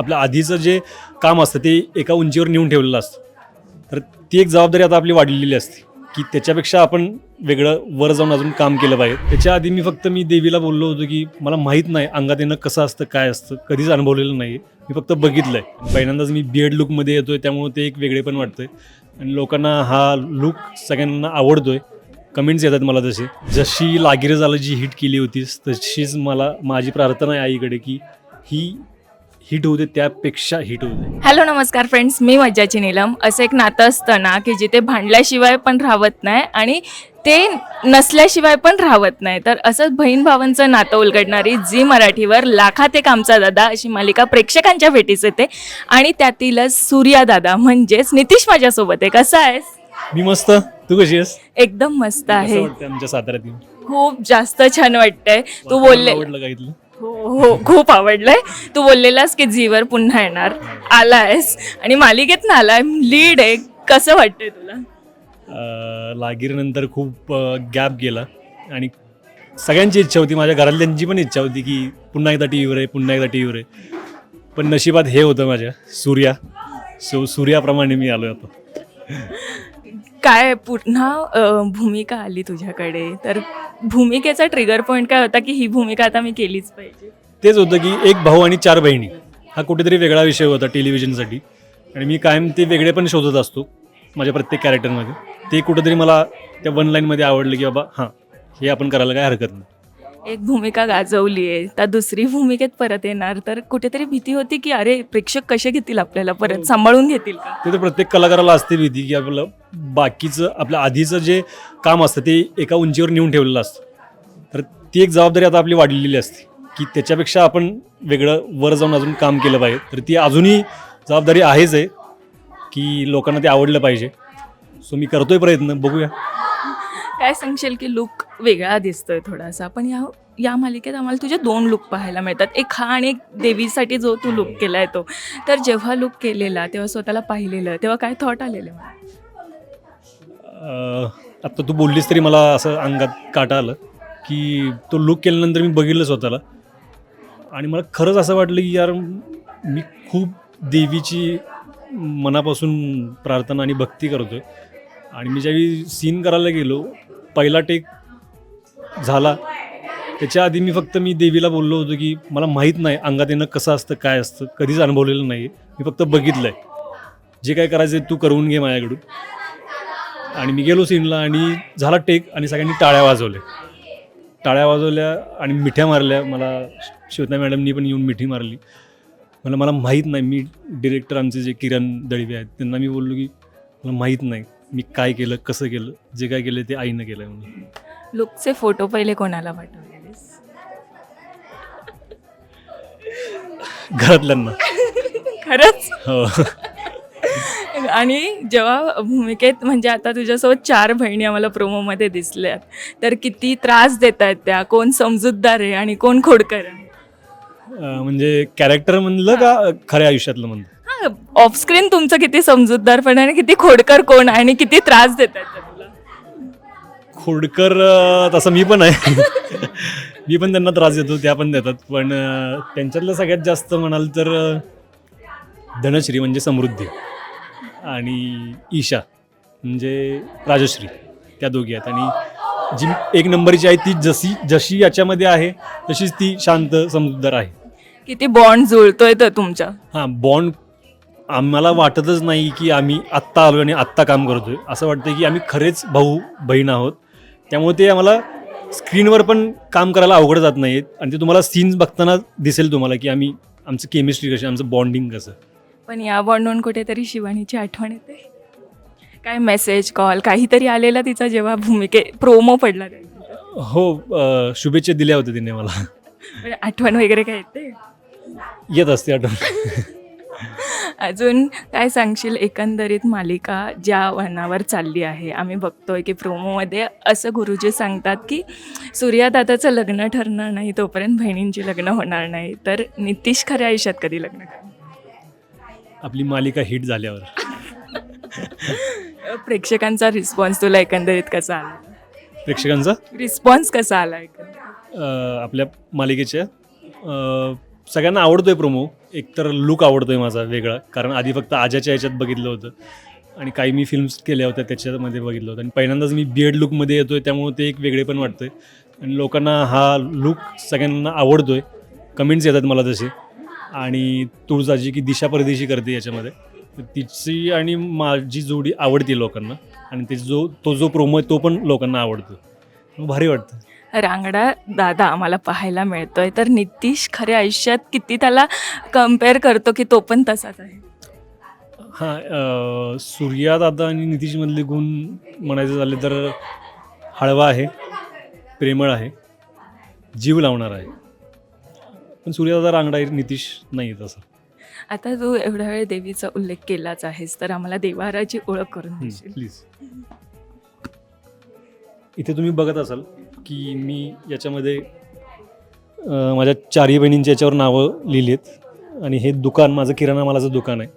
आपलं आधीचं जे काम असतं ते एका उंचीवर नेऊन ठेवलेलं असतं. तर ती एक जबाबदारी आता आपली वाढलेली असते की त्याच्यापेक्षा आपण वेगळं वर जाऊन अजून काम केलं पाहिजे. त्याच्या आधी मी फक्त मी देवीला बोललो होतो की मला माहीत नाही अंगात येणं कसं असतं काय असतं कधीच अनुभवलेलं नाही मी फक्त बघितलं आहे पहिल्यांदाच मी बी एड लुकमध्ये येतो आहे त्यामुळे ते एक वेगळे पण वाटतं आणि लोकांना हा लुक सगळ्यांना आवडतो आहे कमेंट्स येतात मला तसे. जशी लागिरे झालं जी हिट केली होतीस तशीच मला माझी प्रार्थना आहे आईकडे की ही हिट होऊ दे त्यापेक्षा हिट होऊ दे. हॅलो नमस्कार फ्रेंड्स मी मज्जाची नीलम. असं एक नातं असतं ना की जिथे भांडल्याशिवाय पण राहत नाही आणि ते नसल्याशिवाय पण राहत नाही. तर असंच बहीण भावांचं नातं उलगडणारी झी मराठीवर लाखात एक आमचा दादा अशी मालिका प्रेक्षकांच्या भेटीस येते. आणि त्यातीलच सूर्या दादा म्हणजेच नितीश माझ्यासोबत आहे. कसा आहेस? मी मस्त. तू कशी आहेस? एकदम मस्त कसं आहे. वाटतं आमच्या साताऱ्यात येऊन? खूप जास्त छान वाटतंय. तू बोलले आवडलं का इथलं? हो हो खूप आवडलंय. तू बोललेलास की झीवर पुन्हा येणार. आलायस. आणि मालिकेत ना आलाय. लीड आहे. कसं वाटतंय तुला? अं, लागीरनंतर खूप गॅप गेला. आणि सगळ्यांची इच्छा होती. माझ्या घरातल्यांची पण इच्छा होती की पुन्हा एकदा टी व्हीवर आहे पुन्हा एकदा टी व्हीवर आहे. पण नशिबात हे होतं माझ्या. सूर्या. सो सूर्याप्रमाणे मी आलो आता. काय पुन्हा भूमिका आली तुझ्याकडे? तर भूमिकेचा ट्रिगर पॉईंट काय होता की ही भूमिका आता मी केलीच पाहिजे? तेच होतं की एक भाऊ आणि चार बहिणी हा कुठेतरी वेगळा विषय होता टेलिव्हिजनसाठी आणि मी कायम ते वेगळे पण शोधत असतो माझ्या प्रत्येक कॅरेक्टरमध्ये ते कुठेतरी मला त्या वन लाईनमध्ये आवडलं की बाबा हां हे आपण करायला काय हरकत नाही. एक भूमिका गाजवली आहे तर दुसरी भूमिकेत परत येणार. तर कुठेतरी भीती होती की अरे प्रेक्षक कसे घेतील आपल्याला परत? सांभाळून घेतील का? ते तर प्रत्येक कलाकाराला असते भीती की आपलं बाकीचं आपलं आधीचं जे काम असतं ते एका उंचीवर नेऊन ठेवलेलं असतं. तर ती एक जबाबदारी आता आपली वाढलेली असते की त्याच्यापेक्षा आपण वेगळं वर जाऊन अजून काम केलं पाहिजे. तर ती अजूनही जबाबदारी आहेच आहे की लोकांना ते आवडलं पाहिजे. सो मी करतोय प्रयत्न. बघूया. काय सांगशील की लुक वेगळा दिसतोय थोडासा. पण या या मालिकेत आम्हाला तुझे दोन लुक पाहायला मिळतात. एक हा आणि एक देवीसाठी जो तू लुक केला आहे तो. तर जेव्हा लुक केलेला तेव्हा स्वतःला पाहिलेलं तेव्हा काय थॉट आलेले? मला आत्ता तू बोललीस तरी मला असं अंगात काटा आलं की तो लुक केल्यानंतर मी बघितलं स्वतःला. आणि मला खरंच असं वाटलं की यार मी खूप देवीची मनापासून प्रार्थना आणि भक्ती करतो आहे आणि मी ज्यावेळी सीन करायला गेलो पहिला टेक झाला. त्याच्या आधी मी फक्त मी देवीला बोललो होतो की मला माहीत नाही अंगात येणं कसं असतं काय असतं. कधीच अनुभवलेलं नाही मी फक्त बघितलं आहे जे काय करायचं आहे तू करून घे माझ्याकडून. आणि मी गेलो सीनला आणि झाला टेक आणि सगळ्यांनी टाळ्या वाजवल्या. टाळ्या वाजवल्या आणि मिठ्या मारल्या. मला श्वेता मॅडमनी पण येऊन मिठी मारली. मला मला माहीत नाही मी डिरेक्टर आमचे जे किरण दळवे आहेत त्यांना मी बोललो की मला माहीत नाही मी काय केलं कसं केलं जे काय केलं ते आईनं केलं म्हणून. लुकचे फोटो पहिले कोणाला पाठवलेस घरातल्यांना. खरंच? हो. आणि जेव्हा भूमिकेत म्हणजे आता तुझ्यासोबत चार बहिणी आम्हाला प्रोमोमध्ये दिसल्यात तर किती त्रास देत आहेत त्या? कोण समजूतदार आहे आणि कोण खोडकर आहे? म्हणजे कॅरेक्टर म्हणलं का खऱ्या आयुष्यातलं म्हणलं? हा ऑफस्क्रीन तुमचं किती समजूतदारपण आहे आणि किती खोडकर कोण आहे आणि किती त्रास देत आहेत त्या तुला खोडकर तसं मी पण आहे. मी पण त्यांना त्रास देतो त्या पण देतात. पण त्यांच्यातलं सगळ्यात जास्त म्हणाल तर धनश्री म्हणजे समृद्धी आणि ईशा म्हणजे राजश्री त्या दोघी आहेत. आणि जी एक नंबरची आहे ती जशी जशी याच्यामध्ये आहे तशीच ती शांत समजूतदार आहे. किती बॉन्ड जुळतोय तर तुमच्या. हां बॉन्ड आम्हाला वाटतच नाही की आम्ही आत्ता आलो आणि आत्ता काम करतोय. असं वाटतं की आम्ही खरेच भाऊ बहीण आहोत. त्यामुळे ते आम्हाला स्क्रीनवर पण काम करायला अवघड जात नाहीत. आणि ते तुम्हाला सीन्स बघताना दिसेल तुम्हाला की आम्ही आमचं केमिस्ट्री कशी आमचं बॉन्डिंग कसं पण या बॉन्डहून कुठेतरी शिवानीची आठवण येते. काय मेसेज कॉल काहीतरी आलेला तिचा जेव्हा भूमिके प्रोमो पडला. हो अं, शुभेच्छा दिल्या होत्या तिने मला. आठवण वगैरे काय येते? येत असते आठवण. अजून काय सांगशील? एकंदरीत मालिका ज्या वळणावर चालली आहे आम्ही बघतोय की प्रोमोमध्ये असं गुरुजी सांगतात की सूर्यादादाचं लग्न ठरणार नाही तोपर्यंत बहिणींची लग्न होणार नाही. तर नितीश खऱ्या आयुष्यात कधी लग्न आपली मालिका हिट झाल्यावर. प्रेक्षकांचा रिस्पॉन्स तुला एकंदरीत कसा आला? प्रेक्षकांचा? रिस्पॉन्स कसा आला एकंदरीत? आपल्या मालिकेच्या. सगळ्यांना आवडतोय प्रोमो एकतर लुक आवडतोय माझा वेगळा. कारण आधी फक्त आजाच्या याच्यात बघितलं होतं. आणि काही मी फिल्म्स केल्या होत्या त्याच्यामध्ये बघितलं होतं. आणि पहिल्यांदाच मी बिएड लुकमध्ये येतो आहे त्यामुळे ते एक वेगळे पण वाटतं आहे आणि लोकांना हा लुक सगळ्यांना आवडतो आहे कमेंट्स येतात मला तसे. आणि तुळजाची की दिशा परदेशी करते याच्यामध्ये. तर तिची आणि माझी जोडी आवडते लोकांना. आणि ते जो तो जो प्रोमो आहे तो पण लोकांना आवडतो भारी वाटतं. रांगडा दादा आम्हाला पाहायला मिळतोय. तर नितीश खऱ्या आयुष्यात किती त्याला कंपेअर करतो की तो पण तसाच आहे? हां सूर्या दादा आणि नितीशमधले गुण म्हणायचे झाले तर हळवा आहे प्रेमळ आहे जीव लावणार आहे. पण सूर्यदादा रांगडा आहे नितीश नाही आहे तसं. आता तू एवढ्या वेळ देवीचा उल्लेख केलाच आहेस तर आम्हाला देवाराची ओळख करून देशील. प्लीज इथे तुम्ही बघत असाल की मी याच्यामध्ये माझ्या चारही बहिणींच्या याच्यावर नावं लिहिली आहेत आणि हे दुकान माझं किराणा मालाचं दुकान आहे.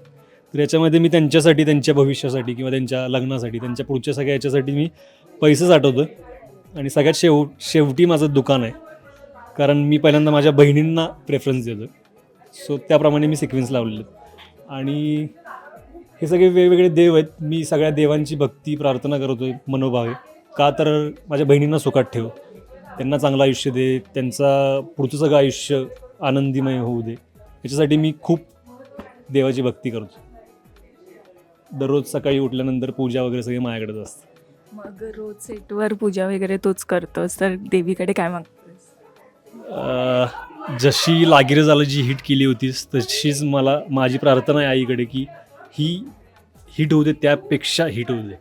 तर याच्यामध्ये मी त्यांच्यासाठी त्यांच्या भविष्यासाठी किंवा त्यांच्या लग्नासाठी त्यांच्या पुढच्या सगळ्या याच्यासाठी मी पैसे साठवतो आणि सगळ्यात शेव शेवटी माझं दुकान आहे. कारण मी पहिल्यांदा माझ्या बहिणींना प्रेफरन्स देतो सो त्याप्रमाणे मी सिक्वेन्स लावलेले. आहेत आणि हे सगळे वेगवेगळे देव आहेत. मी सगळ्या देवांची भक्ती प्रार्थना करतो आहे मनोभावे. का तर माझ्या बहिणींना सुखात ठेव. त्यांना चांगलं आयुष्य दे त्यांचा पुढचं सगळं आयुष्य आनंदीमय होऊ दे. याच्यासाठी मी खूप देवाची भक्ती करतो. दररोज सकाळी उठल्यानंतर पूजा वगैरे सगळे माझ्याकडेच असते. मग रोज सेटवर पूजा वगैरे तोच करतोस तर देवीकडे काय मागतोस? जशी लागिरे झालं जी हिट केली होतीस तशीच मला माझी प्रार्थना आहे आईकडे की ही हिट होऊ दे त्यापेक्षा हिट होऊ दे.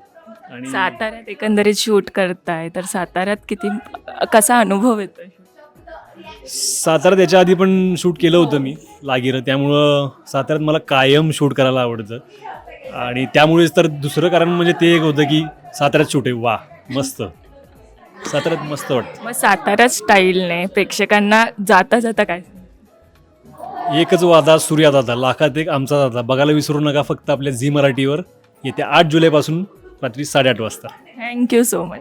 आणि साताऱ्यात एकंदरीत शूट करताय तर साताऱ्यात किती कसा अनुभव येतोय? साताऱ्यात याच्या आधी पण शूट केलं होतं मी लागिरं. त्यामुळं साताऱ्यात मला कायम शूट करायला आवडतं. आणि त्यामुळेच तर दुसरं कारण म्हणजे ते एक होतं की साताऱ्यात शूट आहे. वा मस्त. साताऱ्यात मस्त वाटतं. मग सातारा स्टाईलने प्रेक्षकांना जाता जाता काय? एकच वादा सूर्या दादा लाखात एक आमचा दादा. बघायला विसरू नका फक्त आपल्या झी मराठीवर. येत्या आठ जुलैपासून रात्री साडेआठ वाजता. Thank you so much